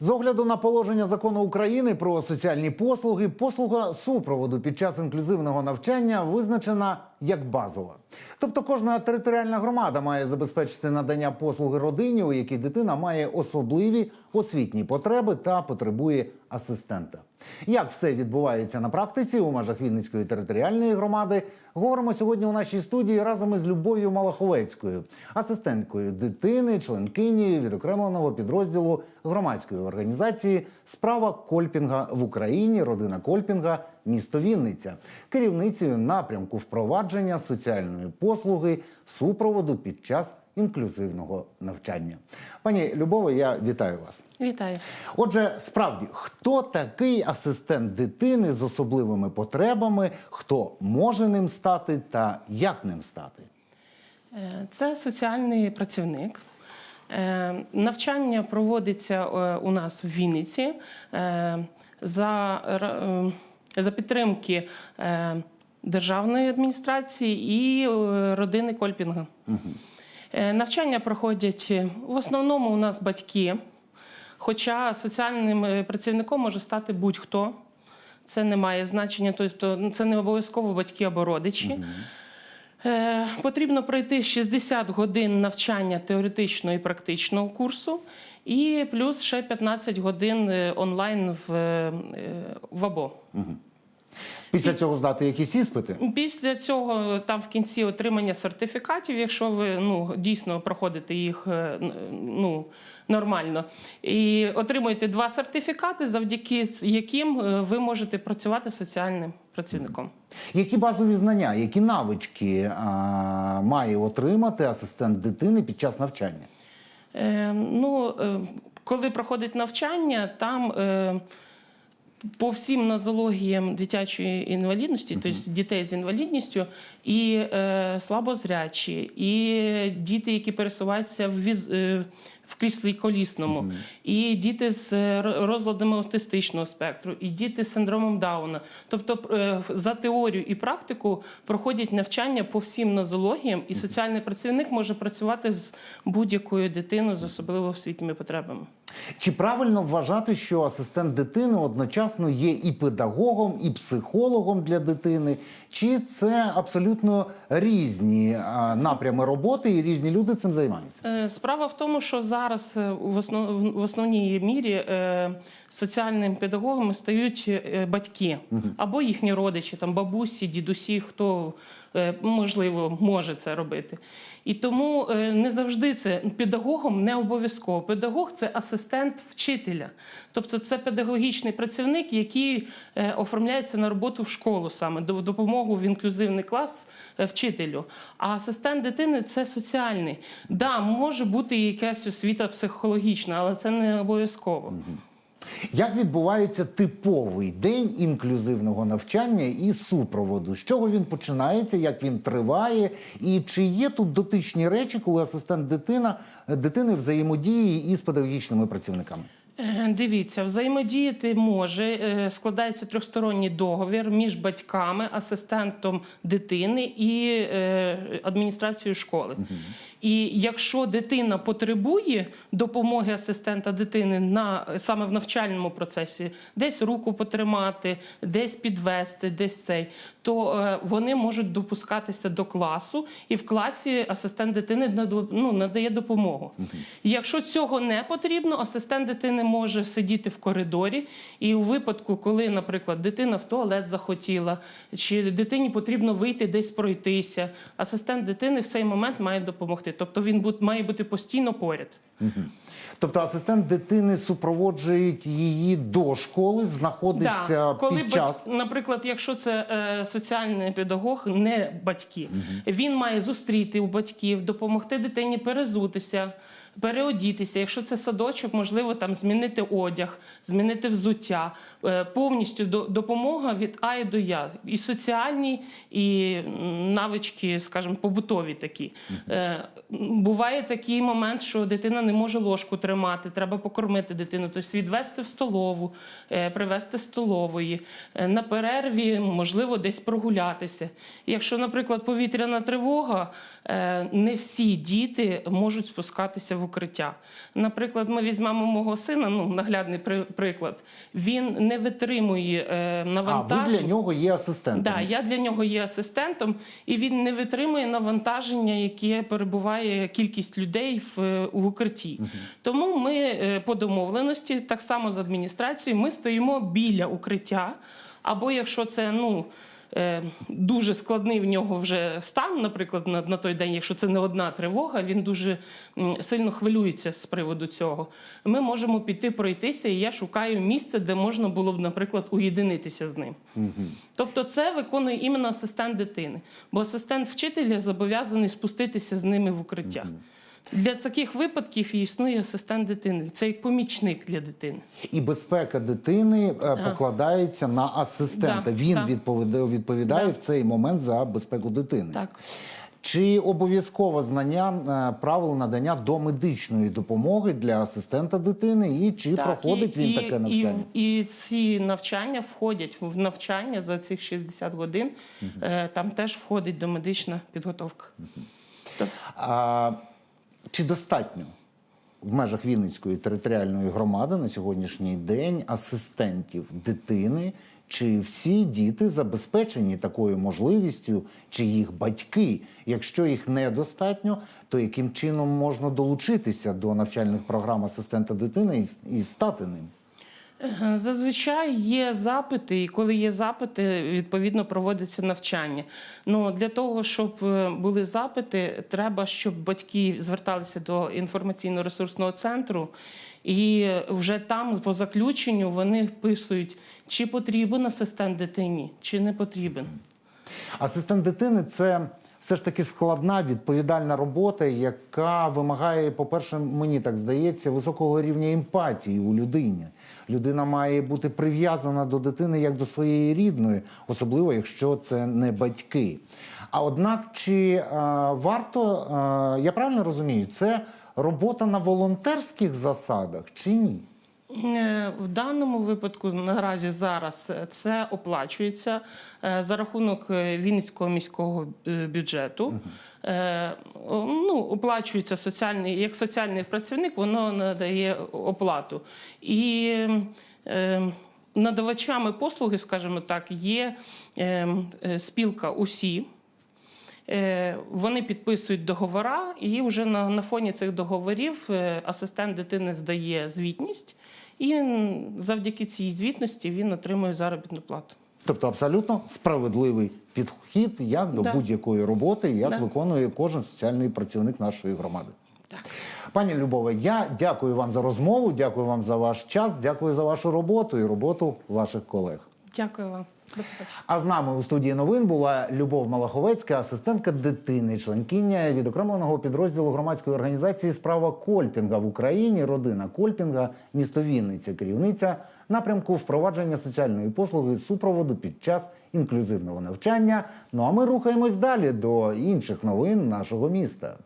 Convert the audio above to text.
З огляду на положення закону України про соціальні послуги, послуга супроводу під час інклюзивного навчання визначена як базова. Тобто кожна територіальна громада має забезпечити надання послуги родині, у якій дитина має особливі освітні потреби та потребує асистента. Як все відбувається на практиці у межах Вінницької територіальної громади, говоримо сьогодні у нашій студії разом із Любов'ю Малаховецькою, асистенткою дитини, членкині відокремленого підрозділу громадської організації Справа Кольпінга в Україні, родина Кольпінга, місто Вінниця, керівницею напрямку впровадження соціальної послуги супроводу під час інклюзивного навчання. Пані Любове, я вітаю вас. Вітаю. Отже, справді, хто такий асистент дитини з особливими потребами, хто може ним стати та як ним стати? Е, Це соціальний працівник. Е, Навчання проводиться е, у нас в Вінниці за, ра- е, за підтримки е, державної адміністрації і е, родини Кольпінга. Е, Навчання проходять в основному у нас батьки, хоча соціальним працівником може стати будь-хто. Це не має значення, тобто ну, це не обов'язково батьки або родичі. Е, Потрібно пройти 60 годин навчання теоретичного і практичного курсу, і плюс ще 15 годин онлайн в, в АБО. Після цього здати якісь іспити? Після цього там в кінці отримання сертифікатів, якщо ви ну дійсно проходите їх е, ну нормально, і отримуєте два сертифікати, завдяки яким е, ви можете працювати соціальним працівником. Які базові знання, які навички а, має отримати асистент дитини під час навчання? Е, ну, е, коли проходить навчання, там е, по всім нозологіям дитячої інвалідності, тобто дітей з інвалідністю, і е, слабозрячі, і діти, які пересуваються в, віз, е, в кріслі колісному, і діти з е, розладами аутистичного спектру, і діти з синдромом Дауна. Тобто е, за теорію і практику проходять навчання по всім нозологіям, і соціальний працівник може працювати з будь-якою дитиною з особливо освітніми потребами. Чи правильно вважати, що асистент дитини одночасно є і педагогом, і психологом для дитини? Чи це абсолютно різні напрями роботи, і різні люди цим займаються? Е, Справа в тому, що зараз е, в основ- в основній мірі е, соціальними педагогами стають е, батьки або їхні родичі, там бабусі, дідусі, хто е, можливо може це робити. І тому е, не завжди це педагогом не обов'язково. Педагог це асистент вчителя, тобто це педагогічний працівник, який е, оформляється на роботу в школу саме до допомогу в інклюзивний клас вчителю. А асистент дитини це соціальний. Да, може бути і якась освіта психологічна, але це не обов'язково. Як відбувається типовий день інклюзивного навчання і супроводу? З чого він починається, як він триває, і чи є тут дотичні речі, коли асистент дитина дитини взаємодіє із педагогічними працівниками? Е, Дивіться, взаємодіяти може е, складається трьохсторонній договір між батьками, асистентом дитини і е, адміністрацією школи. І якщо дитина потребує допомоги асистента дитини на саме в навчальному процесі, десь руку потримати, десь підвести, десь цей, то вони можуть допускатися до класу, і в класі асистент дитини ну, надає допомогу. І Якщо цього не потрібно, асистент дитини може сидіти в коридорі, і у випадку, коли, наприклад, дитина в туалет захотіла, чи дитині потрібно вийти десь пройтися, асистент дитини в цей момент має допомогти. Тобто він має бути постійно поряд. Тобто асистент дитини супроводжує її до школи, знаходиться коли під час. наприклад, якщо це е, соціальний педагог, не батьки, він має зустріти у батьків, допомогти дитині перезутися. Переодітися, якщо це садочок, можливо, там змінити одяг, змінити взуття, Е, повністю допомога від А і до Я, і соціальні, і навички, скажімо, побутові такі. Е, Буває такий момент, що дитина не може ложку тримати, треба покормити дитину, тобто відвести в столову, е, привезти столової. На перерві можливо десь прогулятися. Якщо, наприклад, повітряна тривога, не всі діти можуть спускатися в укриття. Наприклад, ми візьмемо мого сина, ну наглядний при- приклад. Він не витримує е, А ви для нього є асистентом. Да, я для нього є асистентом, і він не витримує навантаження, яке перебуває кількість людей в, е, в укритті. Тому ми е, по домовленості, так само з адміністрацією, ми стоїмо біля укриття. Або якщо це ну. Е, Дуже складний в нього вже стан, наприклад, на, на той день, якщо це не одна тривога, він дуже сильно хвилюється з приводу цього. Ми можемо піти пройтися, і я шукаю місце, де можна було б, наприклад, уєдинитися з ним. Тобто це виконує іменно асистент дитини, бо асистент вчителя зобов'язаний спуститися з ними в укриття. Для таких випадків і існує асистент дитини. Це як помічник для дитини. І безпека дитини е, покладається на асистента. Да, Він так. відповідає, відповідає Да. в цей момент за безпеку дитини. Так. Чи обов'язково знання е, правил надання домедичної допомоги для асистента дитини, і чи Так, проходить і, він і, таке навчання? І, і ці навчання входять в навчання за цих 60 годин. Е, Там теж входить домедична підготовка. Тобто, А, чи достатньо в межах Вінницької територіальної громади на сьогоднішній день асистентів дитини? Чи всі діти забезпечені такою можливістю, чи їх батьки? Якщо їх недостатньо, то яким чином можна долучитися до навчальних програм асистента дитини і, стати ним? Е, Зазвичай є запити, і коли є запити, відповідно проводиться навчання. Ну для того, щоб е, були запити, треба, щоб батьки зверталися до інформаційно-ресурсного центру, і вже там, по заключенню, вони вписують, чи потрібен асистент дитині, чи не потрібен. Асистент дитини це все ж таки складна відповідальна робота, яка вимагає, по-перше, мені так здається, високого рівня емпатії у людині. Людина має бути прив'язана до дитини як до своєї рідної, особливо якщо це не батьки. А однак, чи е, варто, е, я правильно розумію, це робота на волонтерських засадах чи ні? Е, В даному випадку наразі зараз е, це оплачується е, за рахунок Вінницького міського бюджету. Ну, оплачується соціальний як соціальний працівник, воно надає оплату. І надавачами послуги, скажімо так, є е, е, спілка УСІ. Е, Вони підписують договори, і вже на, на фоні цих договорів е, асистент дитини здає звітність, і завдяки цій звітності він отримує заробітну плату. Тобто абсолютно справедливий підхід як до Да. будь-якої роботи, як Да. виконує кожен соціальний працівник нашої громади. Так. Пані Любове, я дякую вам за розмову, дякую вам за ваш час, дякую за вашу роботу і роботу ваших колег. Дякую вам. А з нами у студії новин була Любов Малаховецька, асистентка дитини, членкиня відокремленого підрозділу громадської організації Справа Кольпінга в Україні, родина Кольпінга, місто Вінниця, керівниця. Напрямку впровадження соціальної послуги супроводу під час інклюзивного навчання. Ну а ми рухаємось далі до інших новин нашого міста.